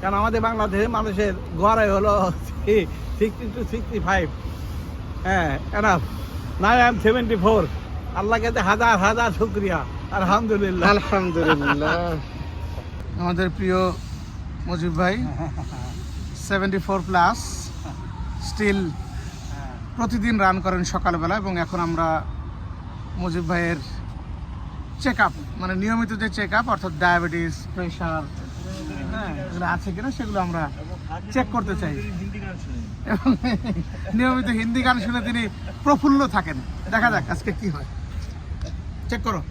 কারণ আমাদের বাংলাদেশের মানুষের গড়ে হলো সিক্সটি টু সিক্সটি ফাইভ হ্যাঁ এনাফ নাই আই এম সেভেন্টি ফোর আল্লাহকে হাজার হাজার শুক্রিয়া। আলহামদুলিল্লাহ। আলহামদুলিল্লাহ। আমাদের প্রিয় মুজিব ভাই সেভেন্টি ফোর প্লাস স্টিল প্রতিদিন রান করেন সকালবেলা এবং এখন আমরা মুজিব ভাইয়ের চেক আপ মানে নিয়মিত যে চেক আপ অর্থাৎ ডায়াবেটিস প্রেশার হ্যাঁ এগুলো আছে কিনা সেগুলো আমরা চেক করতে চাই। এবং নিয়মিত হিন্দি গান শুনে তিনি প্রফুল্ল থাকেন। দেখা যাক আজকে কি হয়। চেক করো।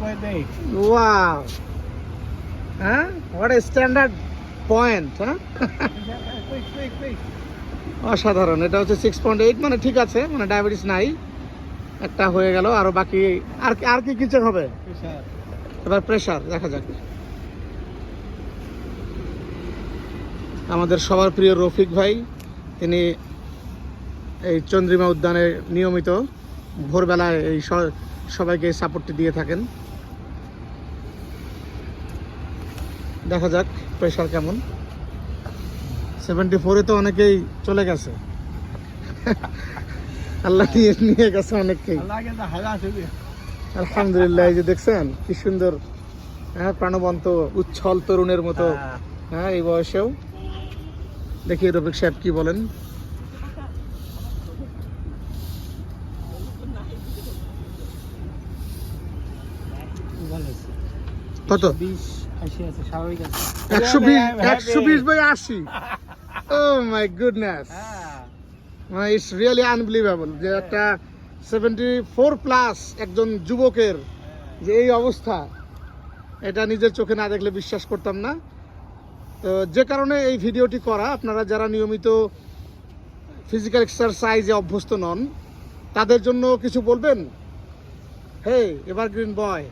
Point eight Wow. What a standard point, huh? অসাধারণ এটা হচ্ছে সিক্স পয়েন্ট এইট মানে ঠিক আছে মানে ডায়াবেটিস নাই। একটা হয়ে গেল আরও বাকি আর আর কি কিছু হবে? এবার প্রেশার দেখা যাক। আমাদের সবার প্রিয় রফিক ভাই তিনি এই চন্দ্রিমা উদ্যানে নিয়মিত ভোরবেলায় এই সবাইকে সাপোর্টটি দিয়ে থাকেন। দেখা যাক প্রেশার কেমন। সেভেন্টি ফোরে তো অনেকেই চলে গেছে। আল্লাহ নিয়ে নিয়ে গেছে অনেককেই। আলহামদুলিল্লাহ এই যে দেখছেন কি সুন্দর হ্যাঁ প্রাণবন্ত উচ্ছল তরুণের মতো হ্যাঁ এই বয়সেও। দেখি রফিক সাহেব কি বলেন? কত? বিশ। আছে স্বাভাবিক আছে। একশো বিশ একশো বিশ বাই আশি। ও মাই গুডনেস মানে ইটস রিয়েলি আনবিলিভেবল যে একটা সেভেন্টি ফোর প্লাস একজন যুবকের যে এই অবস্থা এটা নিজের চোখে না দেখলে বিশ্বাস করতাম না। তো যে কারণে এই ভিডিওটি করা আপনারা যারা নিয়মিত ফিজিক্যাল এক্সারসাইজে অভ্যস্ত নন তাদের জন্য কিছু বলবেন? হে এভারগ্রিন বয়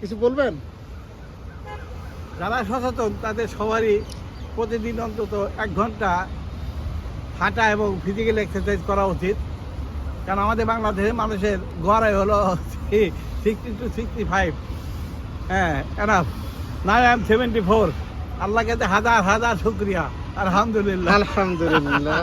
কিছু বলবেন? যারা সচেতন, তাদের সবারই প্রতিদিন অন্তত এক ঘণ্টা হাঁটা এবং ফিজিক্যাল এক্সারসাইজ করা উচিত। কারণ আমাদের বাংলাদেশের মানুষের গড়ে হলো সিক্সটি টু সিক্সটি ফাইভ হ্যাঁ এনাফ নাই আই এম সেভেন্টি ফোর আল্লাহকে হাজার হাজার শুক্রিয়া। আলহামদুলিল্লাহ। আলহামদুলিল্লাহ।